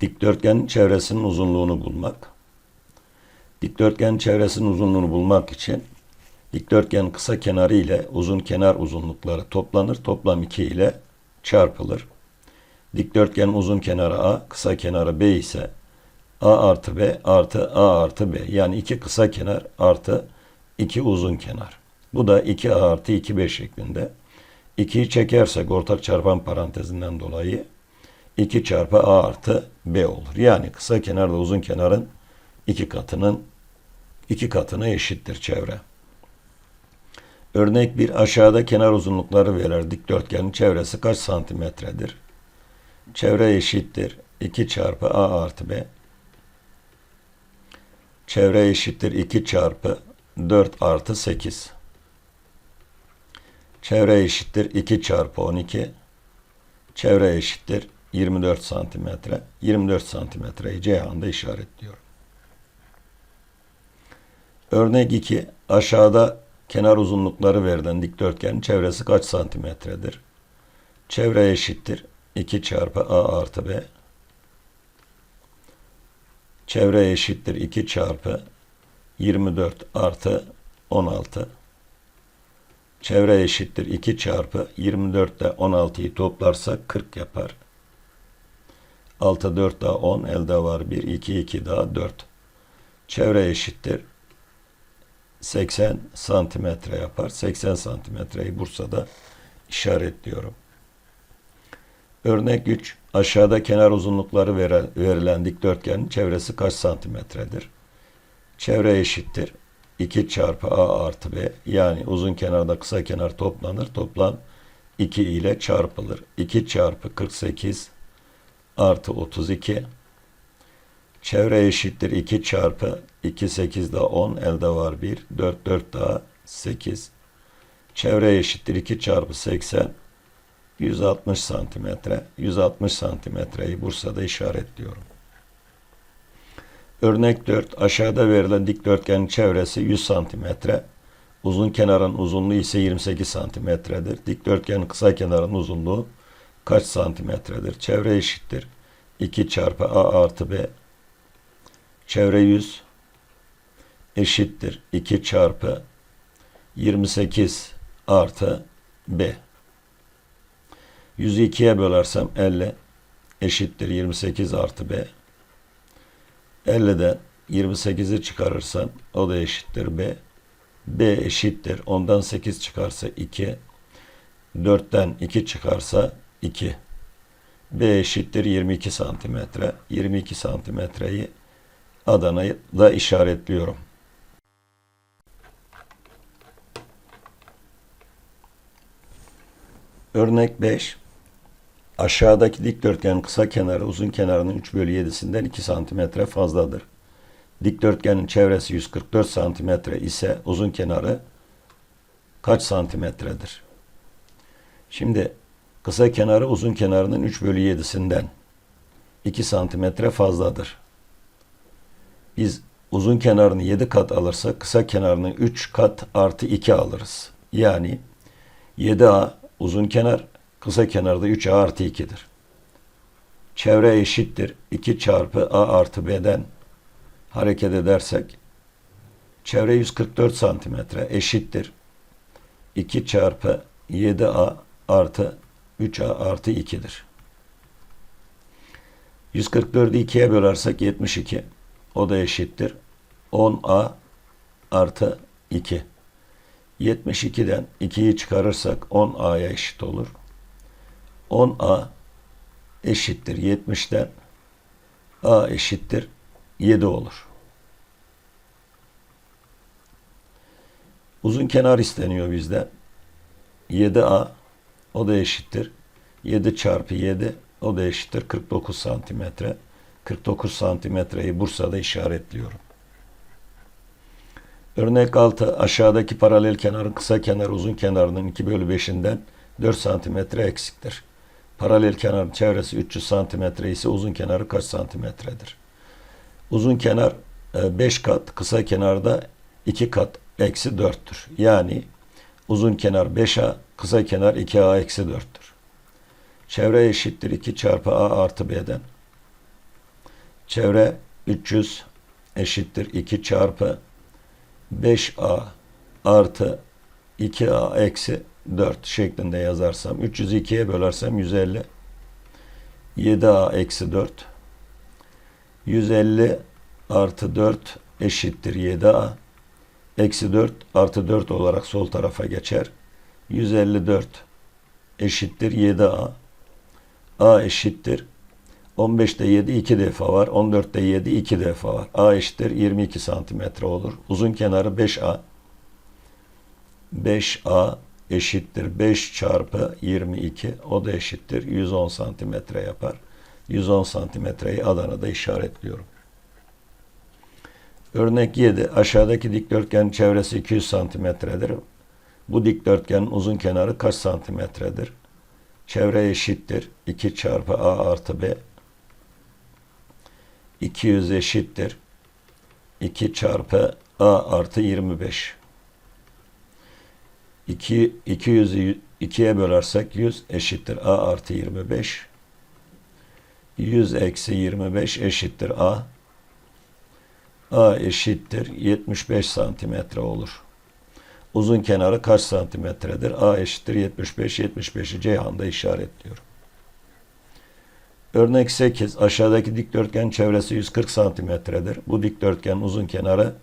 Dikdörtgenin çevresinin uzunluğunu bulmak. Dikdörtgenin çevresinin uzunluğunu bulmak için dikdörtgenin kısa kenarı ile uzun kenar uzunlukları toplanır. Toplam 2 ile çarpılır. Dikdörtgenin uzun kenarı A, kısa kenarı B ise A artı B artı A artı B. Yani iki kısa kenar artı iki uzun kenar. Bu da 2A artı 2B şeklinde. 2'yi çekersek ortak çarpan parantezinden dolayı 2 çarpı A artı B olur. Yani kısa kenarla uzun kenarın iki katının iki katına eşittir çevre. Örnek bir aşağıda kenar uzunlukları verilen dikdörtgenin çevresi kaç santimetredir? Çevre eşittir 2 çarpı A artı B. Çevre eşittir 2 çarpı 4 artı 8. Çevre eşittir 2 çarpı 12. Çevre eşittir 24 santimetre. 24 santimetreyi Ceyhan'da işaretliyorum. Örnek 2. Aşağıda kenar uzunlukları verilen dikdörtgenin çevresi kaç santimetredir? Çevre eşittir 2 çarpı A artı B. Çevre eşittir 2 çarpı 24 artı 16. Çevre eşittir 2 çarpı 24 ile 16'yı toplarsak 40 yapar. 6 4 daha 10 elde var 1 2 2 daha 4. Çevre eşittir 80 santimetre yapar. 80 santimetreyi Bursa'da işaretliyorum. Örnek 3. Aşağıda kenar uzunlukları verilen dikdörtgenin çevresi kaç santimetredir? Çevre eşittir. 2 çarpı A artı B. Yani uzun kenarda kısa kenar toplanır. Toplam 2 ile çarpılır. 2 çarpı 48 artı 32. Çevre eşittir 2 çarpı 2 8 daha 10 elde var 1 4 4 daha 8. Çevre eşittir 2 çarpı 80 160 santimetre. 160 santimetreyi Bursa'da işaretliyorum. Örnek 4. Aşağıda verilen dikdörtgenin çevresi 100 santimetre. Uzun kenarın uzunluğu ise 28 santimetredir. Dikdörtgenin kısa kenarın uzunluğu kaç santimetredir? Çevre eşittir. 2 çarpı A artı B. Çevre 100 eşittir. 2 çarpı 28 artı B. 100'ü 2'ye bölersem 50 eşittir 28 artı B. 50'den 28'i çıkarırsan o da eşittir B. B eşittir. Ondan 8 çıkarsa 2. 4'ten 2 çıkarsa 2. B eşittir 22 santimetre. 22 santimetreyi Adana'yı da işaretliyorum. Örnek 5. Aşağıdaki dikdörtgenin kısa kenarı uzun kenarının 3 bölü 7'sinden 2 santimetre fazladır. Dikdörtgenin çevresi 144 santimetre ise uzun kenarı kaç santimetredir? Şimdi kısa kenarı uzun kenarının 3 bölü 7'sinden 2 santimetre fazladır. Biz uzun kenarını 7 kat alırsak kısa kenarını 3 kat artı 2 alırız. Yani 7A uzun kenar kısa kenarda 3A artı 2'dir. Çevre eşittir 2 çarpı A artı B'den hareket edersek çevre 144 santimetre eşittir 2 çarpı 7A artı 3A artı 2'dir. 144'ü 2'ye bölersek 72. O da eşittir. 10A artı 2. 72'den 2'yi çıkarırsak 10A'ya eşit olur. 10A eşittir 70'den A eşittir 7 olur. Uzun kenar isteniyor bizden. 7A o da eşittir. 7 çarpı 7 o da eşittir 49 santimetre. 49 santimetreyi Bursa'da işaretliyorum. Örnek 6. Aşağıdaki paralel kenarın kısa kenar uzun kenarının 2 bölü 5'inden 4 santimetre eksiktir. Paralel kenarın çevresi 300 santimetre ise uzun kenarı kaç santimetredir? Uzun kenar 5 kat, kısa kenarda 2 kat eksi 4'tür. Yani uzun kenar 5A, kısa kenar 2A eksi 4'tür. Çevre eşittir 2 çarpı A artı B'den. Çevre 300 eşittir 2 çarpı 5a artı 2a eksi 4 şeklinde yazarsam 300'ü 2'ye bölersem 150 7a eksi 4 150 artı 4 eşittir 7a eksi 4 artı 4 olarak sol tarafa geçer 154 eşittir 7a a eşittir 15'te 7 2 defa var. 14'te 7 2 defa var. A eşittir 22 santimetre olur. Uzun kenarı 5A. 5A eşittir 5 çarpı 22. O da eşittir 110 santimetre yapar. 110 santimetreyi Adana'da işaretliyorum. Örnek 7. Aşağıdaki dikdörtgenin çevresi 200 santimetredir. Bu dikdörtgenin uzun kenarı kaç santimetredir? Çevre eşittir 2 çarpı A artı B 200 eşittir 2 çarpı a artı 25. 2, 200'ü 2'ye bölersek 100 eşittir a artı 25. 100 eksi 25 eşittir a. a eşittir 75 santimetre olur. Uzun kenarı kaç santimetredir? a eşittir 75. 75'i Ceyhan'da işaretliyorum. Örnek 8. Aşağıdaki dikdörtgen çevresi 140 santimetredir. Bu dikdörtgenin uzun kenarı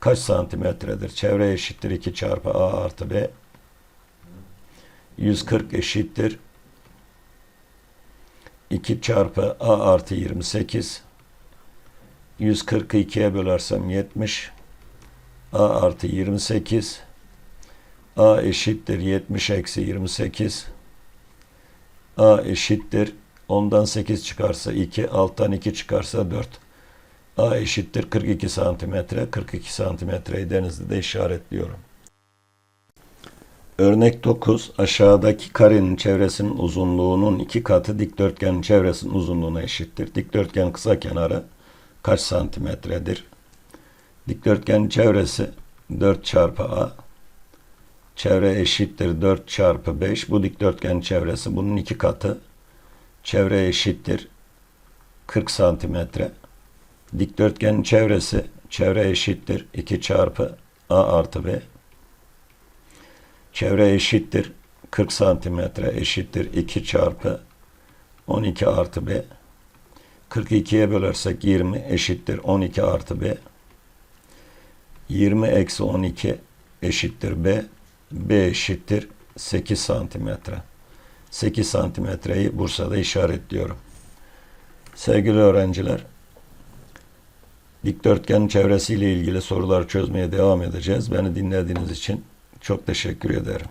kaç santimetredir? Çevre eşittir 2 çarpı a artı b. 140 eşittir 2 çarpı a artı 28. 140'ı 2'ye bölersem 70. a artı 28. a eşittir 70 eksi 28. a eşittir Ondan 8 çıkarsa 2, alttan 2 çıkarsa 4. A eşittir 42 santimetre. 42 santimetreyi denizde işaretliyorum. Örnek 9. Aşağıdaki karenin çevresinin uzunluğunun iki katı dikdörtgenin çevresinin uzunluğuna eşittir. Dikdörtgen kısa kenarı kaç santimetredir? Dikdörtgenin çevresi 4 çarpı A. Çevre eşittir 4 çarpı 5. Bu dikdörtgenin çevresi bunun iki katı çevre eşittir 40 santimetre. Dikdörtgenin çevresi çevre eşittir 2 çarpı a artı b. Çevre eşittir 40 santimetre eşittir 2 çarpı 12 artı b. 42'ye bölersek 20 eşittir 12 artı b. 20 eksi 12 eşittir b. b eşittir 8 santimetre. 8 santimetreyi Bursa'da işaretliyorum. Sevgili öğrenciler, dikdörtgenin çevresiyle ilgili sorular çözmeye devam edeceğiz. Beni dinlediğiniz için çok teşekkür ederim.